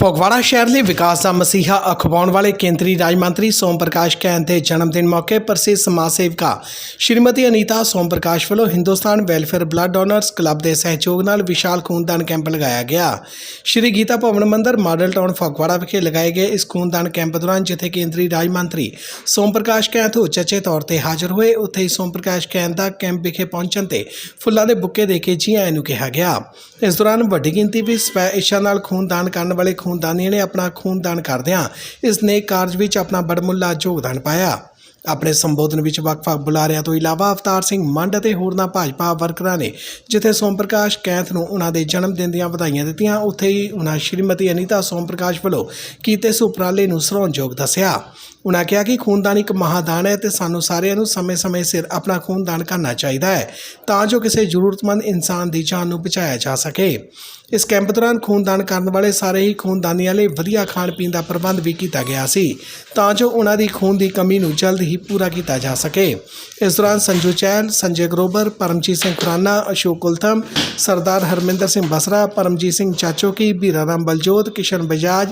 ਫਗਵਾੜਾ ਸ਼ਹਿਰ ਲਈ ਵਿਕਾਸ ਦਾ ਮਸੀਹਾ ਅਖਵਾਉਣ ਵਾਲੇ ਕੇਂਦਰੀ ਰਾਜ ਮੰਤਰੀ ਸੋਮ ਪ੍ਰਕਾਸ਼ ਕੈਂਥ ਦੇ ਜਨਮ ਦਿਨ ਮੌਕੇ ਪ੍ਰਸਿੱਧ ਸਮਾਜ ਸੇਵਿਕਾ ਸ਼੍ਰੀਮਤੀ ਅਨੀਤਾ ਸੋਮ ਪ੍ਰਕਾਸ਼ ਵੱਲੋਂ Hindustan welfare blood donors club ਦੇ ਸਹਿਯੋਗ ਨਾਲ ਵਿਸ਼ਾਲ ਖੂਨਦਾਨ ਕੈਂਪ ਲਗਾਇਆ ਗਿਆ। ਸ਼੍ਰੀ ਗੀਤਾ ਭਵਨ ਮੰਦਰ, ਮਾਡਲ ਟਾਊਨ, ਫਗਵਾੜਾ ਵਿਖੇ ਲਗਾਏ ਗਏ ਇਸ ਖੂਨਦਾਨ ਕੈਂਪ ਦੌਰਾਨ ਜਿੱਥੇ ਕੇਂਦਰੀ ਰਾਜ ਮੰਤਰੀ ਸੋਮ ਪ੍ਰਕਾਸ਼ ਕੈਂਥ ਉਚੇਚੇ ਤੌਰ ਤੇ ਹਾਜ਼ਰ ਹੋਏ, ਉੱਥੇ ਹੀ ਸੋਮ ਪ੍ਰਕਾਸ਼ ਕੈਂਥ ਦਾ ਕੈਂਪ ਵਿਖੇ ਪਹੁੰਚਣ ਤੇ ਫੁੱਲਾਂ ਦੇ ਬੁੱਕੇ ਦੇ ਕੇ ਜੀ ਆਇਆਂ ਨੂੰ ਕਿਹਾ ਗਿਆ। ਇਸ ਦੌਰਾਨ ਵੱਡੀ ਗਿਣਤੀ ਵਿੱਚ ਸਵੈ ਇੱਛਾ ਨਾਲ ਖੂਨਦਾਨ ਕਰਨ ਵਾਲੇ ਖੂਨਦਾਨੀਆਂ ਨੇ ਆਪਣਾ ਖੂਨਦਾਨ ਕਰਦਿਆਂ ਇਸ ਨੇਕ ਕਾਰਜ ਵਿੱਚ ਆਪਣਾ ਬੜਮੁੱਲਾ ਯੋਗਦਾਨ ਪਾਇਆ। ਆਪਣੇ ਸੰਬੋਧਨ ਵਿੱਚ ਵੱਖ-ਵੱਖ ਬੁਲਾਰਿਆਂ ਤੋਂ ਇਲਾਵਾ ਅਵਤਾਰ ਸਿੰਘ ਮੰਡ ਅਤੇ ਹੋਰਨਾਂ ਭਾਜਪਾ ਵਰਕਰਾਂ ਨੇ ਜਿੱਥੇ ਸੋਮ ਪ੍ਰਕਾਸ਼ ਕੈਂਥ ਨੂੰ ਉਹਨਾਂ ਦੇ ਜਨਮ ਦਿਨ ਦੀਆਂ ਵਧਾਈਆਂ ਦਿੱਤੀਆਂ, ਉੱਥੇ ਹੀ ਉਹਨਾਂ ਸ਼੍ਰੀਮਤੀ ਅਨੀਤਾ ਸੋਮ ਪ੍ਰਕਾਸ਼ ਵੱਲੋਂ ਕੀਤੇ ਇਸ ਉਪਰਾਲੇ ਨੂੰ ਸਰਾਹੁਣਯੋਗ ਦੱਸਿਆ। ਉਹਨਾਂ ਕਿਹਾ ਕਿ ਖੂਨਦਾਨ ਇੱਕ ਮਹਾਦਾਨ ਹੈ ਤੇ ਸਾਨੂੰ ਸਾਰਿਆਂ ਨੂੰ ਸਮੇਂ-ਸਮੇਂ ਸਿਰ ਆਪਣਾ ਖੂਨਦਾਨ ਕਰਨਾ ਚਾਹੀਦਾ ਹੈ, ਤਾਂ ਜੋ ਕਿਸੇ ਜ਼ਰੂਰਤਮੰਦ ਇਨਸਾਨ ਦੀ ਜਾਨ ਨੂੰ ਬਚਾਇਆ ਜਾ ਸਕੇ। ਇਸ ਕੈਂਪ ਦੌਰਾਨ ਖੂਨਦਾਨ ਕਰਨ ਵਾਲੇ ਸਾਰੇ ਹੀ ਖੂਨਦਾਨੀਆਂ ਲਈ ਵਧੀਆ ਖਾਣ ਪੀਣ ਦਾ ਪ੍ਰਬੰਧ ਵੀ ਕੀਤਾ ਗਿਆ ਸੀ, ਤਾਂ ਜੋ ਉਹਨਾਂ ਦੀ ਖੂਨ ਦੀ ਕਮੀ ਨੂੰ ਜਲਦ ਹੀ ਪੂਰਾ ਕੀਤਾ ਜਾ ਸਕੇ। ਇਸ ਦੌਰਾਨ ਸੰਜੂ ਚੈਨ, ਸੰਜੇ ਗਰੋਬਰ, ਪਰਮਜੀਤ ਸਿੰਘ ਖੁਰਾਨਾ, ਅਸ਼ੋਕ ਕੁਲਥਮ, ਸਰਦਾਰ ਹਰਮਿੰਦਰ ਸਿੰਘ ਬਸਰਾ, ਪਰਮਜੀਤ ਸਿੰਘ ਚਾਚੋਕੀ ਬੀਰਾ ਰਾਮ ਬਲਜੋਤ, ਕਿਸ਼ਨ ਬਜਾਜ,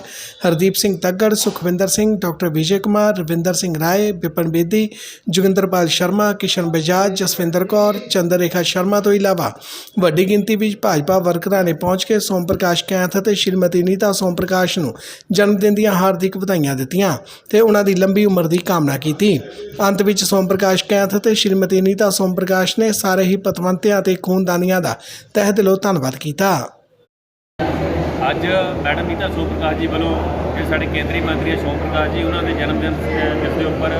ਹਰਦੀਪ ਸਿੰਘ ਤੱਗੜ, ਸੁਖਵਿੰਦਰ ਸਿੰਘ, ਡਾਕਟਰ ਵਿਜੇ ਕੁਮਾਰ, ਰਵਿੰਦਰ ਸਿੰਘ ਰਾਏ, ਵਿਪਨ ਬੇਦੀ, ਜੋਗਿੰਦਰਪਾਲ ਸ਼ਰਮਾ, ਕਿਸ਼ਨ ਬਜਾਜ, ਜਸਵਿੰਦਰ ਕੌਰ ਚੰਦਰ ਰੇਖਾ ਸ਼ਰਮਾ ਤੋਂ ਇਲਾਵਾ ਵੱਡੀ ਗਿਣਤੀ ਵਿੱਚ ਭਾਜਪਾ ਵਰਕਰਾਂ ਨੇ ਪਹੁੰਚ ਕੇ ਸੋਮ ਪ੍ਰਕਾਸ਼ ਕੈਂਥ ਅਤੇ ਸ਼੍ਰੀਮਤੀ ਨੀਤਾ ਸੋਮ ਪ੍ਰਕਾਸ਼ ਨੂੰ ਜਨਮ ਦਿਨ ਦੀਆਂ ਹਾਰਦਿਕ ਵਧਾਈਆਂ ਦਿੱਤੀਆਂ ਤੇ ਉਹਨਾਂ ਦੀ ਲੰਬੀ ਉਮਰ ਦੀ ਕਾਮਨਾ ਕੀਤੀ। ਅੰਤ ਵਿੱਚ ਸੋਮ ਪ੍ਰਕਾਸ਼ ਕੈਂਥ ਅਤੇ ਸ਼੍ਰੀਮਤੀ ਨੀਤਾ ਸੋਮ ਪ੍ਰਕਾਸ਼ ਨੇ ਸਾਰੇ ਹੀ ਪਤਵੰਤਿਆਂ ਤੇ ਖੂਨਦਾਨੀਆਂ ਦਾ ਤਹਿ ਦਿਲੋਂ ਧੰਨਵਾਦ ਕੀਤਾ। ਅੱਜ ਮੈਡਮ ਨੀਤਾ ਸੋਮ ਪ੍ਰਕਾਸ਼ ਜੀ ਵੱਲੋਂ ਜੋ ਸਾਡੇ ਕੇਂਦਰੀ ਮੰਤਰੀ ਹੈ ਸੋਮ ਪ੍ਰਕਾਸ਼ ਜੀ ਉਹਨਾਂ ਦੇ ਜਨਮ ਦਿਨ ਅਹ, ਦੇ ਉੱਪਰ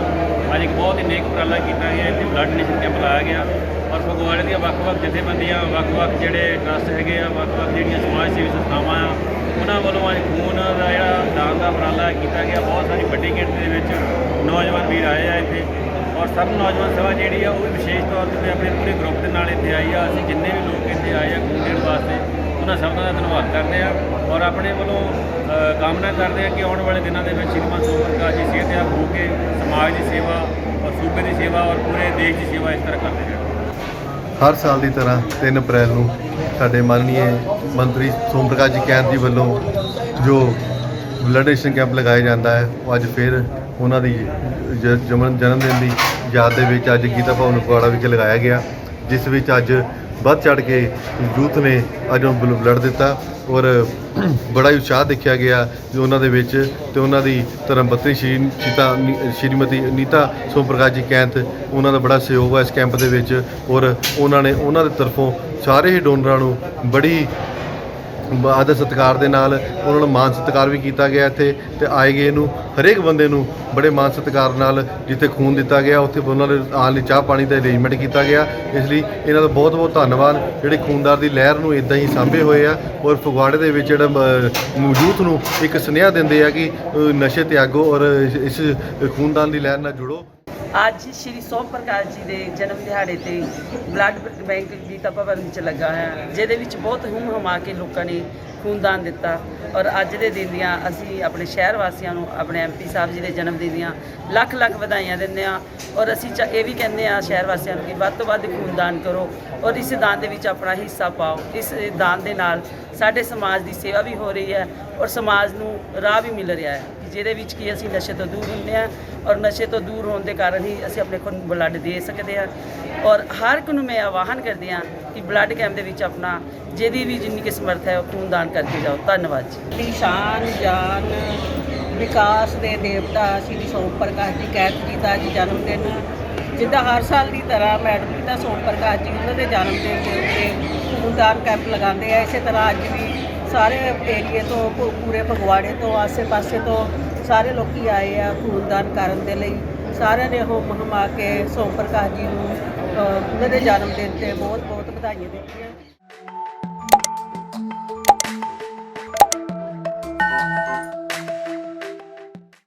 ਅੱਜ ਇੱਕ ਬਹੁਤ ਹੀ ਨੇਕ ਉਪਰਾਲਾ ਕੀਤਾ ਗਿਆ। ਇੱਥੇ ਬਲੱਡ ਡੋਨੇਸ਼ਨ ਕੈਂਪ ਲਾਇਆ ਗਿਆ ਔਰ ਫਗਵਾੜੇ ਦੀਆਂ ਵੱਖ-ਵੱਖ ਜਥੇਬੰਦੀਆਂ ਵੱਖ-ਵੱਖ ਜਿਹੜੇ ਟਰਸਟ ਹੈਗੇ ਆ ਵੱਖ-ਵੱਖ ਜਿਹੜੀਆਂ ਸਮਾਜ ਸੇਵੀ ਸੰਸਥਾਵਾਂ ਆ ਉਹਨਾਂ ਵੱਲੋਂ ਅੱਜ ਖੂਨ ਦਾ ਜਿਹੜਾ ਦਾਨ ਦਾ ਉਪਰਾਲਾ ਕੀਤਾ ਗਿਆ। ਬਹੁਤ ਸਾਰੀ ਵੱਡੀ ਗਿਣਤੀ ਦੇ ਵਿੱਚ ਨੌਜਵਾਨ ਵੀਰ ਆਏ ਆ ਇੱਥੇ ਔਰ ਸਭ ਨੌਜਵਾਨ ਸਭਾ ਜਿਹੜੀ ਆ, ਉਹ ਵੀ ਵਿਸ਼ੇਸ਼ ਤੌਰ ਤੇ ਆਪਣੇ ਪੂਰੇ ਗਰੁੱਪ ਦੇ ਨਾਲ ਇੱਥੇ ਆਈ ਆ। ਅਸੀਂ ਜਿੰਨੇ ਵੀ ਲੋਕ ਇੱਥੇ ਆਏ ਆ ਖੂਨ ਦੇਣ ਵਾਸਤੇ, ਉਹਨਾਂ ਸਭ ਦਾ ਧੰਨਵਾਦ ਕਰਦੇ ਆ ਔਰ ਆਪਣੇ ਵੱਲੋਂ ਕਾਮਨਾ ਕਰਦੇ ਆ ਕਿ ਆਉਣ ਵਾਲੇ ਦਿਨਾਂ ਦੇ ਵਿੱਚ ਸ਼੍ਰੀਮਾਨ ਸੋਮ ਜੀ ਸਿਹਤਯਾਬ ਹੋ ਕੇ ਸਮਾਜ ਦੀ ਸੇਵਾ ਔਰ ਸੂਬੇ ਦੀ ਸੇਵਾ ਔਰ ਪੂਰੇ ਦੇਸ਼ ਦੀ ਸੇਵਾ ਇਸ ਤਰ੍ਹਾਂ ਕਰਦੇ ਰਹਿਣ ਹਰ ਸਾਲ ਦੀ ਤਰ੍ਹਾਂ 3 ਅਪ੍ਰੈਲ ਨੂੰ ਸਾਡੇ ਮਾਨਨੀय ਮੰਤਰੀ ਸੋਮ ਪ੍ਰਕਾਸ਼ ਜੀ ਕੈਂਥ ਜੀ ਵੱਲੋਂ ਜੋ ਬਲੱਡ ਕੈਂਪ ਲਗਾਇਆ ਜਾਂਦਾ ਹੈ, ਉਹ ਅੱਜ ਫਿਰ ਉਹਨਾਂ ਦੀ ਜ- ਜਨਮ ਜਨਮ ਦਿਨ ਦੀ ਯਾਦ ਦੇ ਵਿੱਚ ਅੱਜ ਗੀਤਾ ਭਵਨ ਫਗਵਾੜਾ ਵਿਖੇ ਲਗਾਇਆ ਗਿਆ, ਜਿਸ ਵਿੱਚ ਅੱਜ ਵੱਧ ਚੜ ਕੇ ਯੂਥ ਨੇ ਅੱਜ ਉਹ ਬਲ- ਦਿੱਤਾ ਔਰ ਬੜਾ ਹੀ ਉਤਸ਼ਾਹ ਦੇਖਿਆ ਗਿਆ ਜੋ ਉਹਨਾਂ ਦੇ ਵਿੱਚ ਤੇ ਉਹਨਾਂ ਦੀ ਧਰਮ ਸ਼੍ਰੀ ਸੀਤਾ ਸ਼੍ਰੀਮਤੀ ਨੀਤਾ ਸੋਮ ਪ੍ਰਕਾਸ਼ ਜੀ ਕੈਂਥ, ਉਹਨਾਂ ਦਾ ਬੜਾ ਸਹਿਯੋਗ ਹੈ ਇਸ ਕੈਂਪ ਦੇ ਵਿੱਚ ਔਰ ਉਹਨਾਂ ਨੇ ਉਹਨਾਂ ਦੇ ਤਰਫੋਂ ਸਾਰੇ ਹੀ ਡੋਨਰਾਂ ਨੂੰ ਬੜੀ ਆਦਰ ਸਤਿਕਾਰ ਦੇ ਨਾਲ ਉਹਨਾਂ ਨੂੰ ਮਾਨ ਸਤਿਕਾਰ ਵੀ ਕੀਤਾ ਗਿਆ ਇੱਥੇ ਤੇ ਆਏ ਗਏ ਨੂੰ ਹਰੇਕ ਬੰਦੇ ਨੂੰ ਬੜੇ ਮਾਨ ਸਤਿਕਾਰ ਨਾਲ ਜਿੱਥੇ ਖੂਨ ਦਿੱਤਾ ਗਿਆ ਉੱਥੇ ਉਹਨਾਂ ਦੇ ਆਉਣ ਲਈ ਚਾਹ ਪਾਣੀ ਦਾ ਅਰੇਂਜਮੈਂਟ ਕੀਤਾ ਗਿਆ। ਇਸ ਲਈ ਇਹਨਾਂ ਦਾ ਬਹੁਤ ਬਹੁਤ ਧੰਨਵਾਦ। ਜਿਹੜੇ ਖੂਨਦਾਰ ਦੀ ਲਹਿਰ ਨੂੰ ਇਦਾਂ ਹੀ ਸਾਂਭੇ ਹੋਏ ਆ ਔਰ ਫਗਵਾੜੇ ਦੇ ਵਿੱਚ ਜਿਹੜਾ ਮੌਜੂਦ ਨੂੰ ਇੱਕ ਸੁਨੇਹਾ ਦਿੰਦੇ ਆ ਕਿ ਅ, ਨਸ਼ੇ ਤਿਆਗੋ ਔਰ ਇਸ ਖੂਨਦਾਨ ਦੀ ਲਹਿਰ ਨਾਲ ਜੁੜੋ। ਅੱਜ ਸ਼੍ਰੀ ਸੋਮ ਪ੍ਰਕਾਸ਼ ਜੀ ਦੇ ਜਨਮ ਦਿਹਾੜੇ ਤੇ ਬਲੱਡ ਬੈਂਕ ਦੀ ਭਵਨ ਵਿੱਚ ਲੱਗਾ ਹੈ ਜਿਹਦੇ ਵਿੱਚ ਬਹੁਤ ਹੁਮ ਹਮਾ ਕੇ ਲੋਕਾਂ ਨੇ ਖੂਨਦਾਨ ਦਿੱਤਾ। ਔਰ ਅੱਜ ਦੇ ਦਿਨ ਦੀਆਂ ਅਸੀਂ ਆਪਣੇ ਸ਼ਹਿਰ ਵਾਸੀਆਂ ਨੂੰ, ਆਪਣੇ ਐਮਪੀ ਸਾਹਿਬ ਜੀ ਦੇ ਜਨਮ ਦਿਨ ਦੀਆਂ ਲੱਖ ਲੱਖ ਵਧਾਈਆਂ ਦਿੰਦੇ ਆ ਔਰ ਅਸੀਂ ਚ- ਇਹ ਵੀ ਕਹਿੰਦੇ ਆ ਸ਼ਹਿਰ ਵਾਸੀਆਂ ਨੂੰ ਕਿ ਵੱਧ ਤੋਂ ਵੱਧ ਖੂਨਦਾਨ ਕਰੋ ਔਰ ਇਸ ਦਾਨ ਦੇ ਵਿੱਚ ਆਪਣਾ ਹਿੱਸਾ ਪਾਓ। ਇਸ ਦਾਨ ਦੇ ਨਾਲ ਸਾਡੇ ਸਮਾਜ ਦੀ ਸੇਵਾ ਵੀ ਹੋ ਰਹੀ ਹੈ ਔਰ ਸਮਾਜ ਨੂੰ ਰਾਹ ਵੀ ਮਿਲ ਰਿਹਾ ਹੈ ਜਿਹਦੇ ਵਿੱਚ ਕੀ ਅਸੀਂ ਨਸ਼ੇ ਤੋਂ ਦੂਰ ਹੁੰਦੇ ਹਾਂ ਔਰ ਨਸ਼ੇ ਤੋਂ ਦੂਰ ਹੋਣ ਦੇ ਕਾਰਨ ਹੀ ਅਸੀਂ ਆਪਣੇ ਖੂਨ ਬਲੱਡ ਦੇ ਸਕਦੇ ਹਾਂ। ਔਰ ਹਰ ਇੱਕ ਨੂੰ ਮੈਂ ਆਵਾਹਨ ਕਰਦੀ ਹਾਂ ਕਿ ਬਲੱਡ ਕੈਂਪ ਦੇ ਵਿੱਚ ਆਪਣਾ ਜਿਹਦੀ ਵੀ ਜਿੰਨੀ ਕਿ ਸਮਰਥ ਹੈ ਉਹ ਖੂਨਦਾਨ ਕਰਕੇ ਜਾਓ। ਧੰਨਵਾਦ ਜੀ। ਦੀ ਸ਼ਾਨ, ਜਾਨ, ਵਿਕਾਸ ਦੇ ਦੇਵਤਾ ਸ਼੍ਰੀ ਸੋਮ ਪ੍ਰਕਾਸ਼ ਜੀ ਕੈਥ ਜੀ ਦਾ ਜਨਮ ਦਿਨ। ਜਿੱਦਾਂ ਹਰ ਸਾਲ ਦੀ ਤਰ੍ਹਾਂ ਮੈਡਮ ਜੀ ਦਾ ਸੋਮ ਪ੍ਰਕਾਸ਼ ਜੀ ਉਹਨਾਂ ਦੇ ਜਨਮ ਦਿਨ ਦੇ ਉੱਤੇ ਖੂਨਦਾਨ ਕੈਂਪ ਲਗਾਉਂਦੇ ਆ। ਇਸੇ ਤਰ੍ਹਾਂ ਅੱਜ ਵੀ ਸਾਰੇ ਏਰੀਏ ਤੋਂ ਪੂਰੇ ਫਗਵਾੜੇ ਤੋਂ, ਆਸੇ-ਪਾਸੇ ਤੋਂ ਸਾਰੇ ਲੋਕੀ ਆਏ ਆ ਖੂਨਦਾਨ ਕਰਨ ਦੇ ਲਈ। ਸਾਰਿਆਂ ਨੇ ਉਹ ਮਹਮਾ ਕੇ ਸੋਮ ਪ੍ਰਕਾਸ਼ ਜੀ ਨੂੰ ਉਹਨਾਂ ਦੇ ਜਨਮ ਦਿਨ ਤੇ ਬਹੁਤ ਬਹੁਤ ਵਧਾਈਆਂ ਦਿੱਤੀਆਂ।